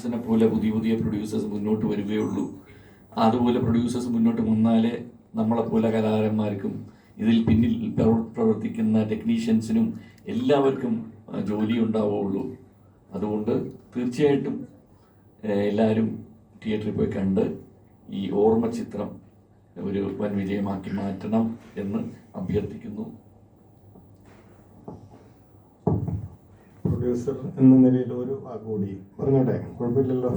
പ്രൊഡ്യൂസേഴ്സിനെ പോലെ പുതിയ പുതിയ പ്രൊഡ്യൂസേഴ്സ് മുന്നോട്ട് വരികയുള്ളൂ അതുപോലെ പ്രൊഡ്യൂസേഴ്സ് മുന്നോട്ട് വന്നാലേ നമ്മളെപ്പോലെ കലാകാരന്മാർക്കും ഇതിൽ പിന്നിൽ പ്രവർത്തിക്കുന്ന ടെക്നീഷ്യൻസിനും എല്ലാവർക്കും ജോലി ഉണ്ടാവുകയുള്ളൂ. അതുകൊണ്ട് തീർച്ചയായിട്ടും എല്ലാവരും തിയേറ്ററിൽ പോയി കണ്ട് ഈ ഓർമ്മ ചിത്രം ഒരു വൻ വിജയമാക്കി മാറ്റണം എന്ന് അഭ്യർത്ഥിക്കുന്നു. പ്രൊഡ്യൂസർ എന്ന നിലയിൽ ഒരു വാക്ക് കൂടി പറഞ്ഞോട്ടെ? കുഴപ്പമില്ലല്ലോ.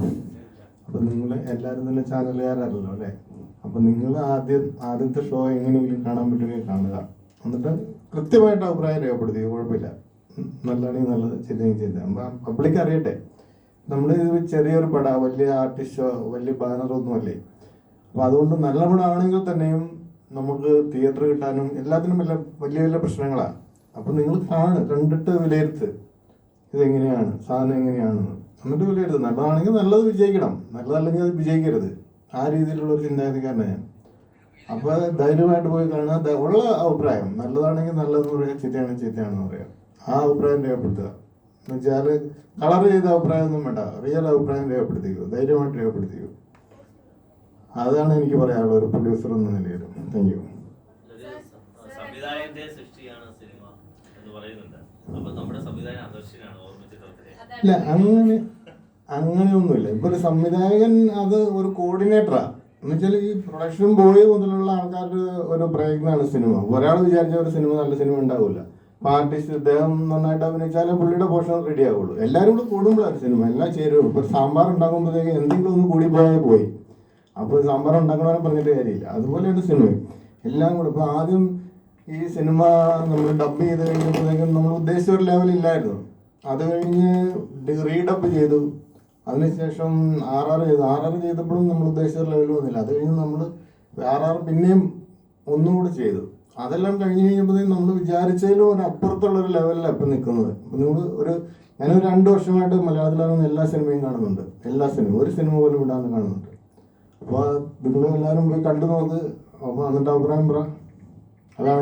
അപ്പൊ നിങ്ങൾ എല്ലാവരും തന്നെ ചാനലുകാരല്ലോ അല്ലേ? അപ്പൊ നിങ്ങൾ ആദ്യം ആദ്യത്തെ ഷോ എങ്ങനെയെങ്കിലും കാണാൻ പറ്റുമെങ്കിൽ കാണുക. എന്നിട്ട് കൃത്യമായിട്ട് അഭിപ്രായം രേഖപ്പെടുത്തി. കുഴപ്പമില്ല. നല്ലതാണെങ്കിൽ നല്ലത് ചെയ്തെങ്കിൽ ചെയ്ത പബ്ലിക് അറിയട്ടെ. നമ്മൾ ചെറിയൊരു പട വലിയ ആർട്ടിസ്റ്റോ വലിയ ബാനറൊന്നും അല്ലേ അപ്പൊ അതുകൊണ്ട് നല്ല പടമാണെങ്കിൽ തന്നെയും നമുക്ക് തിയേറ്റർ കിട്ടാനും എല്ലാത്തിനും വലിയ വലിയ വലിയ പ്രശ്നങ്ങളാണ് അപ്പൊ നിങ്ങൾ കാണ് കണ്ടിട്ട് വിലയിരുത്ത്. ഇതെങ്ങനെയാണ്? സാധനം എങ്ങനെയാണ്? എന്നിട്ട് വിലയിരുത്തും. നല്ലതാണെങ്കിൽ നല്ലത് വിജയിക്കണം. നല്ലതല്ലെങ്കിൽ അത് വിജയിക്കരുത്. ആ രീതിയിലുള്ള ഒരു ചിന്താഗതിക്കാരനാണ് ഞാൻ. അപ്പോൾ ധൈര്യമായിട്ട് പോയി കാണുക. ഉള്ള അഭിപ്രായം. നല്ലതാണെങ്കിൽ നല്ലതെന്ന് പറയാം. ചീത്തയാണെങ്കിൽ ചീത്തയാണെന്ന് പറയാം. ആ അഭിപ്രായം രേഖപ്പെടുത്തുക. എന്ന് വെച്ചാൽ കളർ ചെയ്ത അഭിപ്രായമൊന്നും വേണ്ട. റിയൽ അഭിപ്രായം രേഖപ്പെടുത്തിക്കോ. ധൈര്യമായിട്ട് രേഖപ്പെടുത്തിക്കോ. അതാണ് എനിക്ക് പറയാനുള്ളത്. ഒരു പ്രൊഡ്യൂസർ എന്ന നിലയിൽ താങ്ക് യു സൃഷ്ടിയാണ് പറയുന്നുണ്ട്. അപ്പൊ നമ്മുടെ ആദർശനാണ് അങ്ങനെ അങ്ങനെയൊന്നുമില്ല. ഇപ്പൊ ഒരു സംവിധായകൻ അത് ഒരു കോർഡിനേറ്ററാ എന്നുവെച്ചാൽ ഈ പ്രൊഡക്ഷൻ ബോയ് മുതലുള്ള ആൾക്കാരുടെ ഒരു പ്രയത്നമാണ് സിനിമ. ഒരാൾ വിചാരിച്ച ഒരു സിനിമ നല്ല സിനിമ ഉണ്ടാവില്ല അപ്പൊ ആർട്ടിസ്റ്റ് ഇദ്ദേഹം നന്നായിട്ട് അഭിനയിച്ചാലേ പുള്ളിയുടെ പോർഷൻ റെഡി ആവുള്ളൂ. എല്ലാവരും കൂടെ കൂടുമ്പോഴാണ് സിനിമ. എല്ലാം ചേരുള്ളൂ ഇപ്പൊ സാമ്പാർ ഉണ്ടാക്കുമ്പോഴത്തേക്ക് എന്തെങ്കിലും ഒന്ന് കൂടി പോയാൽ പോയി. അപ്പോൾ സാമ്പാർ ഉണ്ടാക്കണവരെ പറഞ്ഞിട്ട് കാര്യമില്ല. അതുപോലെയാണ് സിനിമ എല്ലാം കൂടെ. ഇപ്പൊ ആദ്യം ഈ സിനിമ നമ്മൾ ഡബ് ചെയ്ത് കഴിഞ്ഞപ്പോഴത്തേക്കും നമ്മൾ ഉദ്ദേശിച്ച ഒരു ലെവലില്ലായിരുന്നു അത് കഴിഞ്ഞ് റീഡപ്പ് ചെയ്തു. അതിനുശേഷം ആർ ആർ ചെയ്തു. ആർ ആർ ചെയ്തപ്പോഴും നമ്മൾ ഉദ്ദേശിച്ച ഒരു ലെവലിൽ വന്നില്ല. അത് കഴിഞ്ഞ് നമ്മൾ ആർ ആർ പിന്നെയും ഒന്നുകൂടി ചെയ്തു. അതെല്ലാം കഴിഞ്ഞ് കഴിഞ്ഞപ്പോഴത്തേക്കും നമ്മൾ വിചാരിച്ചതിലും ഒരു അപ്പുറത്തുള്ള ഒരു ലെവലിലാണ് ഇപ്പം നിൽക്കുന്നത്. അപ്പം നിങ്ങൾ ഒരു ഞാനൊരു രണ്ട് വർഷമായിട്ട് മലയാളത്തിലാകുന്ന എല്ലാ സിനിമയും കാണുന്നുണ്ട്. എല്ലാ സിനിമയും ഒരു സിനിമ പോലും ഇടാതെ കാണുന്നുണ്ട്. അപ്പോൾ നിങ്ങൾ എല്ലാവരും പോയി കണ്ടു നോക്ക്. അപ്പോൾ എന്നിട്ട് അഭിപ്രായം പറ.